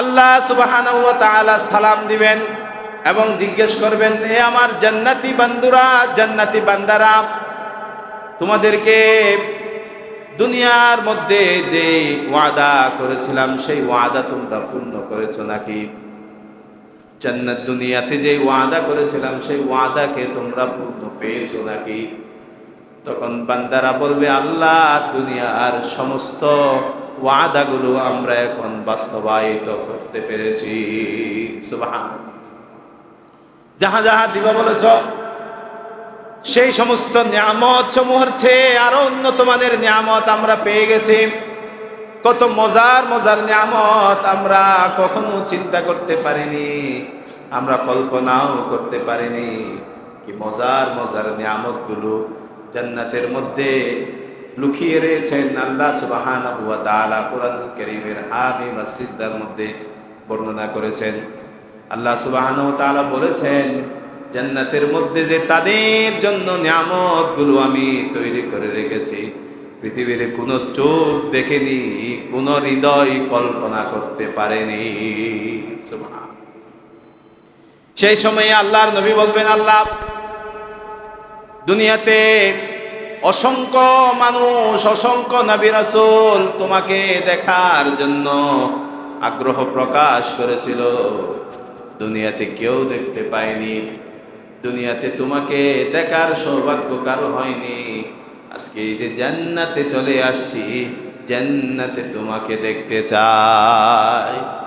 আল্লাহ তাআলা সালাম দিবেন এবং জিজ্ঞেস করবেন হে আমার জান্নাতি বান্দুরা, জান্নাতি বান্দারা, তোমাদেরকে দুনিয়ার মধ্যে যে ওয়াদা করেছিলাম, সেই ওয়াদা তোমরা পূর্ণ করেছ নাকি? জান্নাত দুনিয়াতে যে ওয়াদা করেছিলাম, সেই ওয়াদাকে তোমরা পূর্ণ পেয়েছ নাকি? তখন বান্দারা বলবে, আল্লাহ, দুনিয়ার সমস্ত ওয়াদাগুলো আমরা এখন বাস্তবায়িত করতে পেরেছি। যাহা যাহা দিবা বলেছ, সেই সমস্ত নিয়ামত সমূহের চেয়ে আরও উন্নত মানের নিয়ামত আমরা পেয়ে গেছি। কত মজার মজার নিয়ামত আমরা কখনো চিন্তা করতে পারিনি, আমরা কল্পনাও করতে পারিনি। কি মজার মজার নিয়ামতগুলো জান্নাতের মধ্যে লুকিয়ে রয়েছেন আল্লাহ তাআলা কোরআন কারীমের হামিম ওয়া সিজদার মধ্যে বর্ণনা করেছেন। আল্লাহ সুবাহান তাআলা বলেছেন, জান্নাতের মধ্যে যে তাদের জন্য নিয়ামতগুলো আমি তৈরি করে রেখেছি, পৃথিবীর কোনো চোখ দেখেনি, কোনো হৃদয় কল্পনা করতে পারেনি। সেই সময়ে আল্লাহর নবী বলবেন, আল্লাহ, দুনিয়াতে অসংখ্য মানুষ, অসংখ্য নবী রাসূল তোমাকে দেখার জন্য আগ্রহ প্রকাশ করেছিল। দুনিয়াতে কেউ দেখতে পায়নি। দুনিয়াতে তোমাকে দেখার সৌভাগ্য কারও হয়নি। আজকে এই যে জান্নাতে চলে আসছি, জান্নাতে তোমাকে দেখতে চাই।